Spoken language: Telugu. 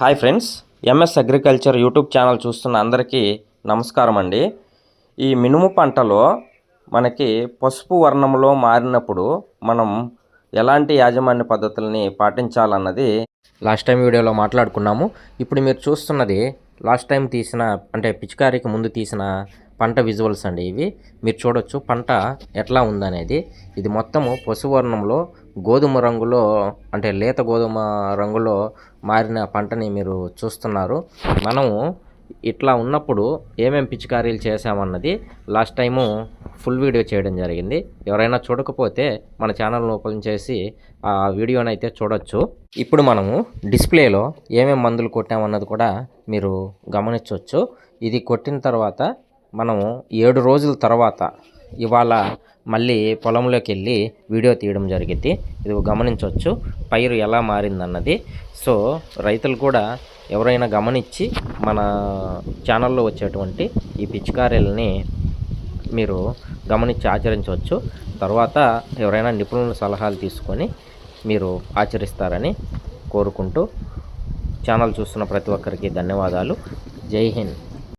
Hi friends MS agriculture YouTube channel చూస్తున్న అందరికీ నమస్కారం అండి. ఈ మినుము పంటలో మనకి పసుపు వర్ణంలో మారినప్పుడు మనం ఎలాంటి యాజమాన్య పద్ధతుల్ని పాటించాలన్నది లాస్ట్ టైం వీడియోలో మాట్లాడుకున్నాము. ఇప్పుడు మీరు చూస్తున్నది లాస్ట్ టైం తీసిన అంటే పిచికారికి ముందు తీసిన పంట విజువల్స్ అండి ఇవి. మీరు చూడొచ్చు పంట ఎట్లా ఉందనేది. ఇది మొత్తము పశువర్ణంలో గోధుమ రంగులో అంటే లేత గోధుమ రంగులో మారిన పంటని మీరు చూస్తున్నారు. మనము ఇట్లా ఉన్నప్పుడు ఏమేం పిచికారీలు చేసామన్నది లాస్ట్ టైము ఫుల్ వీడియో చేయడం జరిగింది. ఎవరైనా చూడకపోతే మన ఛానల్ని ఓపెన్ చేసి ఆ వీడియోని అయితే చూడొచ్చు. ఇప్పుడు మనము డిస్ప్లేలో ఏమేమి మందులు కొట్టామన్నది కూడా మీరు గమనించవచ్చు ఇది కొట్టిన తర్వాత మనము ఏడు రోజుల తర్వాత ఇవాళ మళ్ళీ పొలంలోకి వెళ్ళి వీడియో తీయడం జరిగింది. ఇది గమనించవచ్చు పైరు ఎలా మారిందన్నది. సో రైతులు కూడా ఎవరైనా గమనించి మన ఛానల్లో వచ్చేటువంటి ఈ పిచికారీలని మీరు గమనించి ఆచరించవచ్చు. తర్వాత ఎవరైనా నిపుణుల సలహాలు తీసుకొని మీరు ఆచరిస్తారని కోరుకుంటూ ఛానల్ చూస్తున్న ప్రతి ఒక్కరికి ధన్యవాదాలు. జై హింద్.